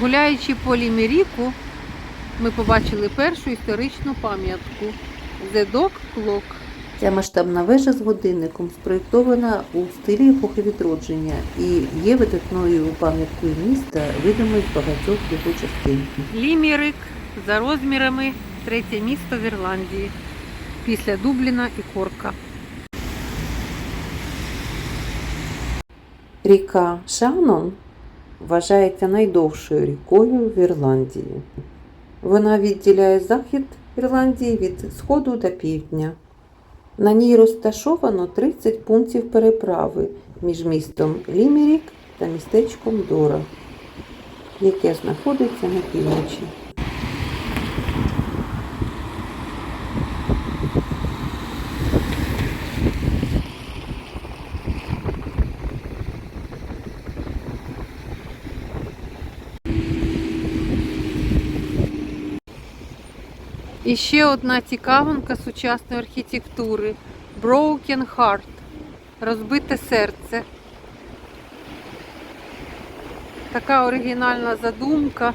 Гуляючи по Ліміріку, ми побачили першу історичну пам'ятку The Dog Clock. Ця масштабна вежа з годинником спроєктована у стилі епохи відродження і є видатною пам'яткою міста, видимою з багатьох його частин. Лімірик за розмірами третє місто в Ірландії після Дубліна і Корка. Ріка Шанон вважається найдовшою рікою в Ірландії. Вона відділяє захід Ірландії від сходу до півдня. На ній розташовано 30 пунктів переправи між містом Лімірік та містечком Дора, яке знаходиться на півночі. І ще одна цікавинка сучасної архітектури Broken Heart. Розбите серце. Така оригінальна задумка.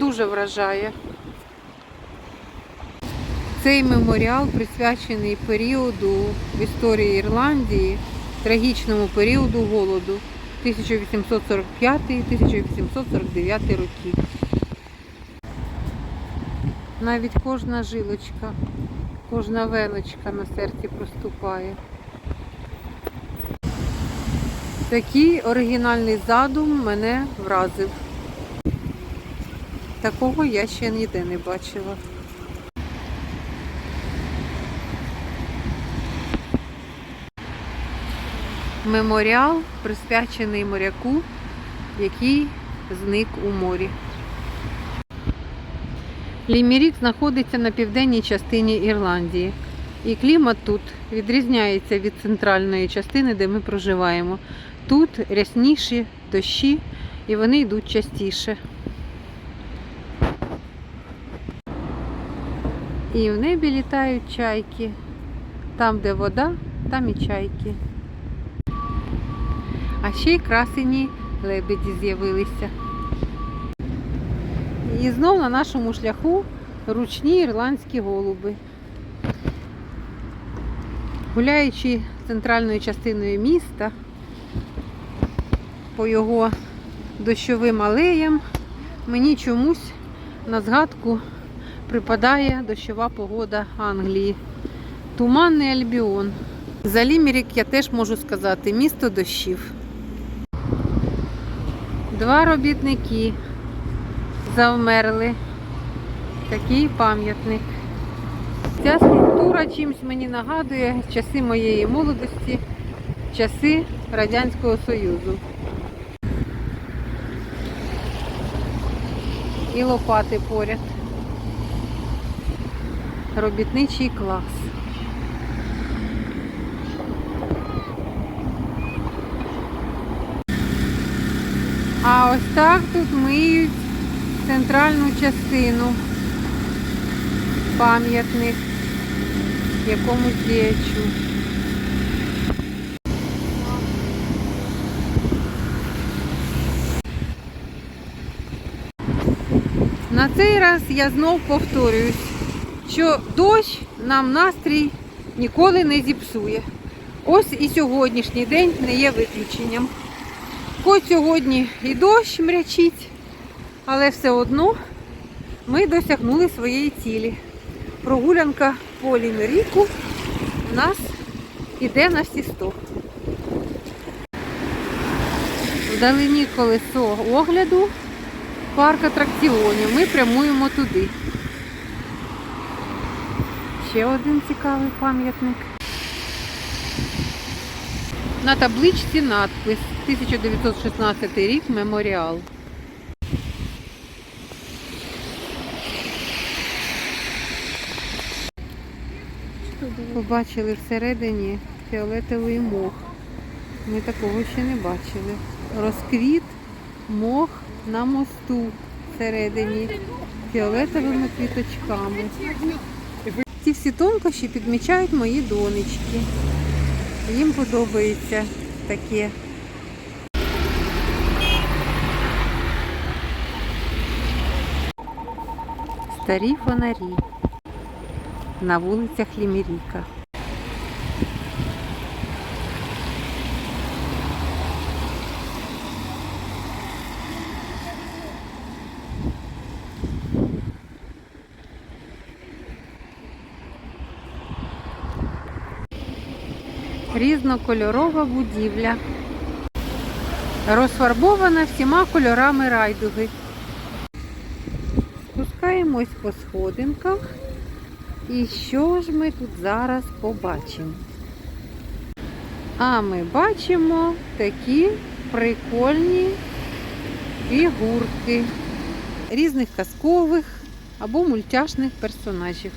Дуже вражає. Цей меморіал присвячений періоду в історії Ірландії, трагічному періоду голоду 1845-1849 роки. Навіть кожна жилочка, кожна веночка на серці проступає. Такий оригінальний задум мене вразив. Такого я ще ніде не бачила. Меморіал присвячений моряку, який зник у морі. Лімірік знаходиться на південній частині Ірландії. І клімат тут відрізняється від центральної частини, де ми проживаємо. Тут рясніші дощі і вони йдуть частіше. І в небі літають чайки. Там, де вода, там і чайки. А ще й красені лебеді з'явилися. І знов на нашому шляху ручні ірландські голуби. Гуляючи центральною частиною міста, по його дощовим алеям, мені чомусь на згадку припадає дощова погода Англії. Туманний Альбіон. За Лімірік я теж можу сказати місто дощів. Два робітники завмерли. Такий пам'ятник. Ця скульптура чимось мені нагадує часи моєї молодості, часи Радянського Союзу. І лопати поряд. Робітничий клас. А ось так тут миють центральну частину. Пам'ятник якомусь діячу. На цей раз я знов повторююсь, що дощ нам настрій ніколи не зіпсує. Ось і сьогоднішній день не є виключенням. Хоч сьогодні і дощ мрячить, але все одно ми досягнули своєї цілі. Прогулянка по Лімеріку у нас іде на всі 100. Вдалині колесо огляду парк атракціонів. Ми прямуємо туди. Ще один цікавий пам'ятник. На табличці надпис 1916 рік меморіал. Побачили всередині фіолетовий мох. Ми такого ще не бачили. Розквіт мох на мосту всередині фіолетовими квіточками. Ці всі тонкощі підмічають мої донечки. Їм подобається таке. Старі фонарі на вулицях Ліміріка. Різнокольорова будівля. Розфарбована всіма кольорами райдуги. Спускаємось по сходинках. І що ж ми тут зараз побачимо? А ми бачимо такі прикольні фігурки різних казкових або мультяшних персонажів.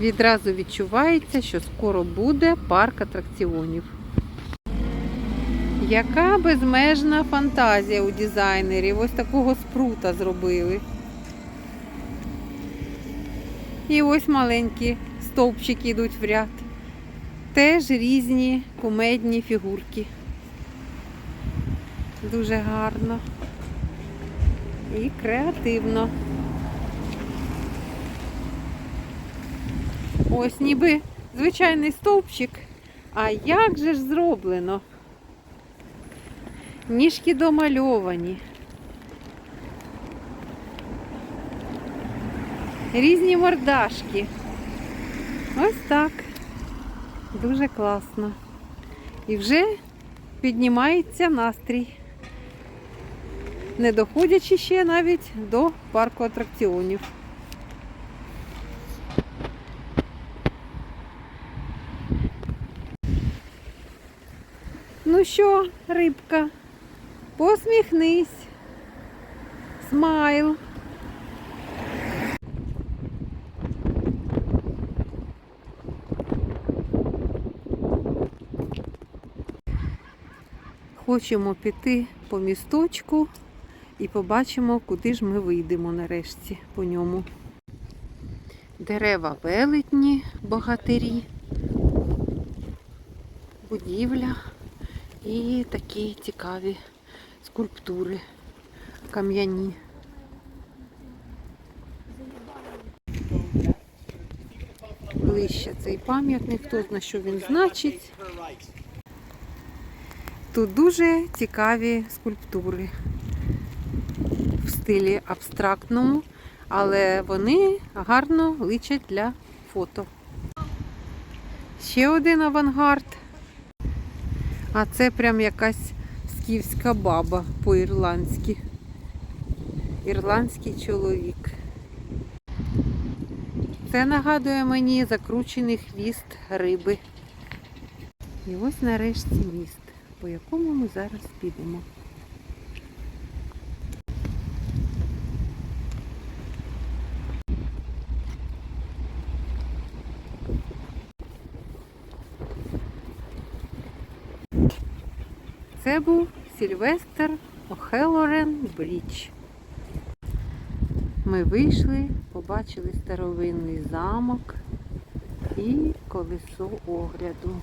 Відразу відчувається, що скоро буде парк атракціонів. Яка безмежна фантазія у дизайнерів. Ось такого спрута зробили. І ось маленькі стовпчики йдуть в ряд. Теж різні кумедні фігурки. Дуже гарно і креативно. Ось ніби звичайний стовпчик. А як же ж зроблено? Ніжки домальовані. Різні мордашки. Ось так. Дуже класно. І вже піднімається настрій. Не доходячи ще навіть до парку атракціонів. Що, рибка, посміхнись. Смайл. Хочемо піти по місточку і побачимо, куди ж ми вийдемо нарешті по ньому. Дерева велетні, богатирі, будівля і такі цікаві скульптури кам'яні. Ближче цей пам'ятник, хто знає, що він значить. Тут дуже цікаві скульптури в стилі абстрактному, але вони гарно личать для фото. Ще один авангард. А це прям якась скіфська баба по-ірландськи. Ірландський чоловік. Це нагадує мені закручений хвіст риби. І ось нарешті міст, по якому ми зараз підемо. Це був Сільвестр Охелорен Брідж. Ми вийшли, побачили старовинний замок і колесо огляду.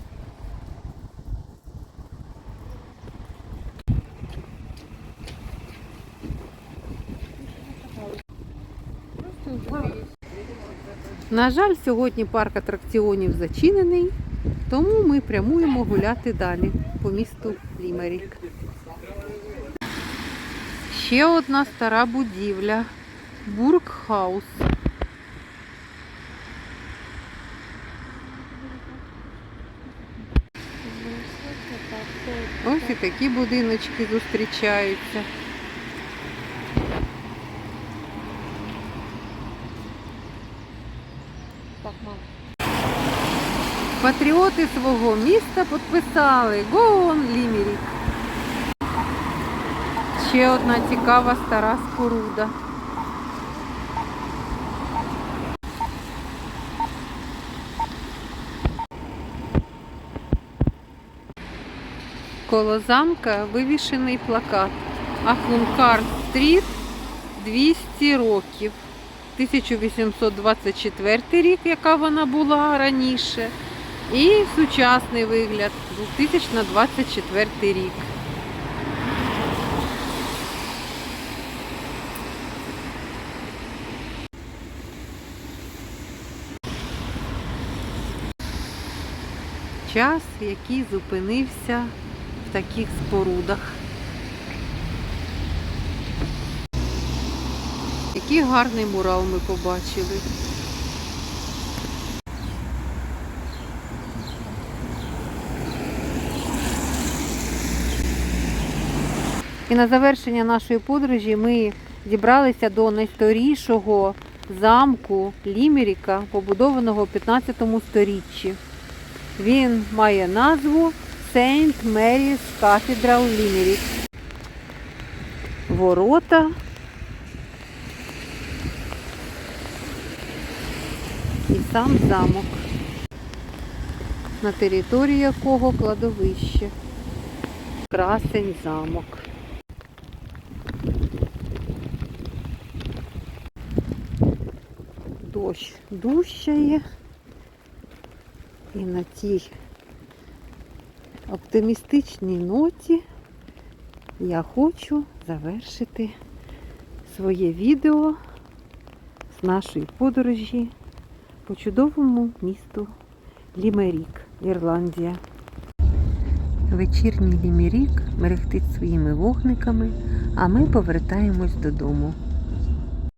На жаль, сьогодні парк атракціонів зачинений, тому ми прямуємо гуляти далі по місту Лімерік. Ще одна стара будівля Бургхаус. Ось і такі будиночки зустрічаються. Патріоти свого міста підписали on Limerick. Ще одна цікава стара споруда. Коло замка вивішений плакат Ахлункар Стріт 200 років. 1824 рік, яка вона була раніше, і сучасний вигляд 2024 рік. Час, який зупинився в таких спорудах. Який гарний мурал ми побачили. І на завершення нашої подорожі ми зібралися до найстарішого замку Лімеріка, побудованого в 15 сторіччі. Він має назву Saint Mary's Cathedral Limerick. Ворота і сам замок, на території якого кладовище. Красень замок. Дущає. І на цій оптимістичній ноті я хочу завершити своє відео з нашої подорожі по чудовому місту Лімерік, Ірландія. Вечірній Лімерік мерехтить своїми вогниками, а ми повертаємось додому.